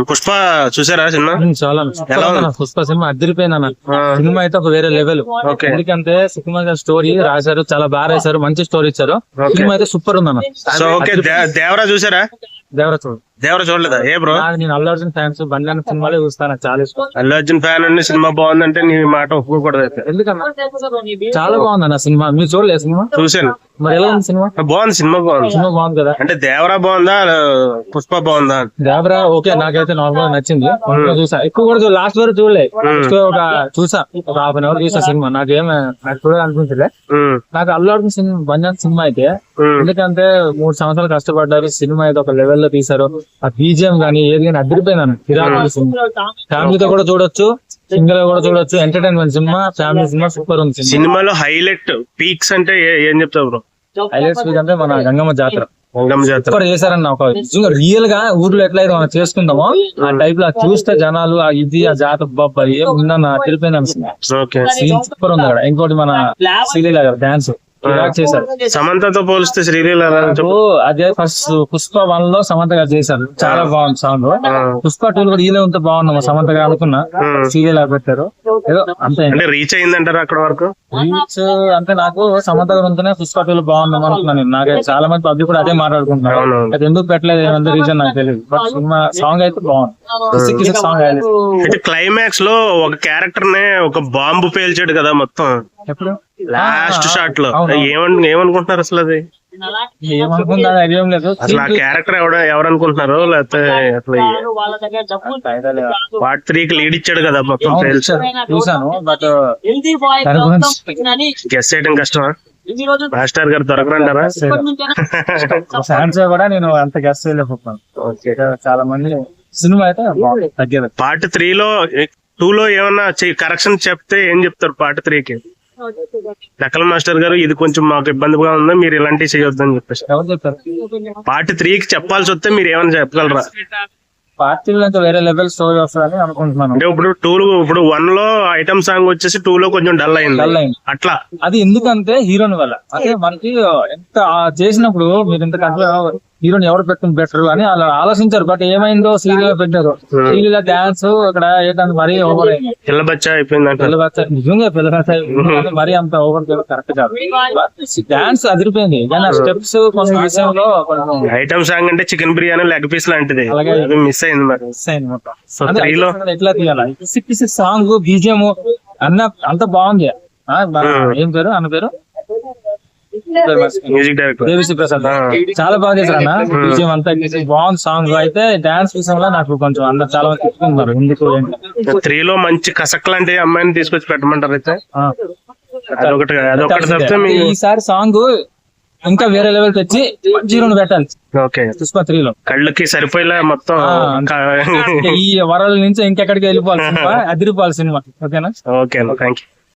పుష్ప చూసారా సినిమా? చాలా ఉంది? పుష్ప సినిమా అన్న. ఆ, సినిమా అయితే ఒక వేరే లెవెల్ ఎందుకంటే సుకుమార్ గారి స్టోరీ రాశారు చాలా బాగా రాశారు మంచి స్టోరీ ఇచ్చారు. సినిమా అయితే సూపర్ ఉందన్న. So okay. దే- దేవరా చూసారా? దేవరా చూడు. దేవరా చూడలేదా? ఏ బ్రో? నేను అల్లు అర్జున్ ఫ్యాన్స్ బండి సినిమాలే చూస్తాను చాలా ఇష్టం. అల్లు అర్జున్ ఫ్యాన్ అండి సినిమా బాగుందంటే నీ మాట ఒప్పుకోకూడదు అయితే. ఎందుకన్నా? చాలా బాగుంది అన్న సినిమా. మీరు చూడలేదు సినిమా? చూసాను మరి ఎలా ఉంది సినిమా? బాగుంది సినిమా బాగుంది. సినిమా బాగుంది కదా? అంటే దేవరా బాగుందా పుష్ప బాగుందా? దేవరా ఓకే నాకైతే నార్మల్ నచ్చింది. కొంచెం చూసా. ఎక్కువ కూడా లాస్ట్ వరకు చూడలే. Just ఒక చూసా. ఒక హాఫ్ అన్ అవర్ చూసా సినిమా. నాకేం నాకు చూడాలనిపించలే. ఉమ్, నాకు అల్లు అర్జున్ సినిమా బంజాన్ సినిమా అయితే ఎందుకంటే మూడు సంవత్సరాలు కష్టపడ్డారు సినిమా అయితే ఒక లెవెల్లో తీశారు. ఆ బీజిఎం గానీ ఏది కానీ అదిరిపోయింది కిరాకు సినిమా ఫ్యామిలీతో కూడా చూడొచ్చు సింగిల్గా కూడా చూడొచ్చు ఎంటర్టైన్మెంట్ సినిమా ఫ్యామిలీ సినిమా సూపర్ ఉంది సినిమా. సినిమాలో హైలైట్ పీక్స్ అంటే ఏ- చెప్తావు బ్రో? హైలైట్స్ అంటే మన గంగమ్మ జాతర. గంగమ్మ జాతర. సూపర్ చేశారన్న ఒక నిజంగా రియల్గా ఊర్లో ఎట్లయితే మనం చేసుకుందామో ఆ టైప్లో చూస్తే జనాలు ఆ ఇది ఆ జాతర బాబా ఏం ఉందన్న తెలిపోయింది ఓకే. సీన్ సూపర్ ఉంది అక్కడ. ఇంకోటి మన శ్రీలీల గారు డాన్స్ సమంతతో పోలిస్తే శ్రీలీల అదే ఫస్ట్ పుష్ప వన్లో సమంత గారు చేశారు. చాలా బాగుంది సాంగ్ పుష్ప టూ కూడా ఈలే ఉంటే బాగున్నాం. సమంత గారు అనుకున్నా. సీరియల్ పెట్టారు. ఏదో అంతే. అంటే రీచ్ అయిందంటారా అక్కడ వరకు? రీచ్ అంటే నాకు సమంత గారు ఉంటేనే పుష్ప టూ లో బాగున్నాం అనుకున్నాను నేను. నాకు చాలా మంది పబ్లిక్ కూడా అదే మాట్లాడుకుంటున్నారు. అది ఎందుకు పెట్టలేదు? ఏమంత రీజన్ నాకు తెలియదు బట్ సినిమా సాంగ్ అయితే బాగుంది. సాంగ్ అయితే. క్లైమాక్స్లో ఒక క్యారెక్టర్ నే ఒక బాంబు పేల్చాడు కదా మొత్తం. ఎప్పుడు? లాస్ట్ షాట్లో. ఏమన్ ఏమనుకుంటున్నారు అసలు అది? అసలు ఆ క్యారెక్టర్ ఎవడ ఎవరనుకుంటున్నారు లేకపోతే అసలు పార్ట్ త్రీ కి లీడ్ ఇచ్చాడు కదా మొత్తం. చూశాను బట్ గెస్ చేయడం కష్టమా? మాస్టర్ గారు దొరకరంటారా? ఫ్యాన్స్ కూడా నేను అంత గెస్ట్ చేయలేకపోతున్నాను చాలా మంది సినిమా అయితే. తగ్గేది. పార్ట్ త్రీ లో టూ లో ఏమన్నా కరెక్షన్ చెప్తే ఏం చెప్తారు పార్ట్ త్రీ లక్కల మాస్టర్ గారు ఇది కొంచెం మాకు ఇబ్బందిగా ఉంది? మీరు ఇలాంటివి చేయొద్దు అని చెప్పేసి. ఎవరు చెప్పారు? పార్ట్ త్రీ కి చెప్పాల్సి వస్తే మీరు ఏమైనా చెప్పగలరా? పార్టీలో ఇంకా వేరే లెవెల్ స్టోరీ వస్తుందని అనుకుంటున్నాను. అంటే ఇప్పుడు టూ ఇప్పుడు వన్లో ఐటమ్ సాంగ్ వచ్చేసి టూ లో కొంచెం డల్ అయింది. డల్ అయింది. అట్లా. అది ఎందుకంటే హీరోని వల్ల. అంటే మనకి ఎంత చేసినప్పుడు మీరు ఎంత కంట్రోల్ హీరోని ఎవరు పెట్టుకుని బెటర్ అని అలా ఆలోచించారు. బట్ ఏమైందో సీరియల్ పెట్టారు. సీరియల్ డాన్స్ ఇక్కడ ఏంటంటే మరీ ఓవర్ అయింది పిల్ల బచ్చా అయిపోయింది అంటారు పిల్ల బచ్చ నిజంగా పిల్ల బచ్చ మరీ అంత ఓవర్ కరెక్ట్ కాదు. డాన్స్ అదిరిపోయింది. కానీ ఆ. స్టెప్స్ కొన్ని విషయంలో కొంచెం ఐటమ్ సాంగ్ అంటే చికెన్ బిర్యానీ లెగ్ పీస్ లాంటిది. మిస్ అయింది మరి. మిస్ అయింది మొత్తం. సో త్రీలో ఎట్లా తీయాలి? పిసి పిసి సాంగ్ బీజిఎం అన్న అంత బాగుంది. ఏం పేరు? అన్న పేరు? మ్యూజిక్ డైరెక్టర్ దేవిశ్రీ ప్రసాద్ ఆ. చాలా బాగా చేశారు అన్న. బీజిఎం అంతా బాగుంది సాంగ్ అయితే డాన్స్ విషయంలో నాకు కొంచెం అందరు చాలా మంది చెప్పుకున్నారు ఎందుకు ఏంటి త్రీలో మంచి కసక్ లాంటి అమ్మాయిని తీసుకొచ్చి పెట్టమంటారు అయితే. ఆ. అదొకటి అదొకటి తప్పితే మీ ఈసారి సాంగ్ ఇంకా వేరే లెవెల్ తెచ్చి జీరోని పెట్టాలి. ఓకే. పుష్ప త్రీలో కళ్ళకి సరిపోయేలా మొత్తం ఈ వరల్డ్ నుంచి ఇంకెక్కడికి వెళ్ళిపోవాలి సినిమా? అదిరిపోవాలి సినిమా. ఓకేనా? Okay thank you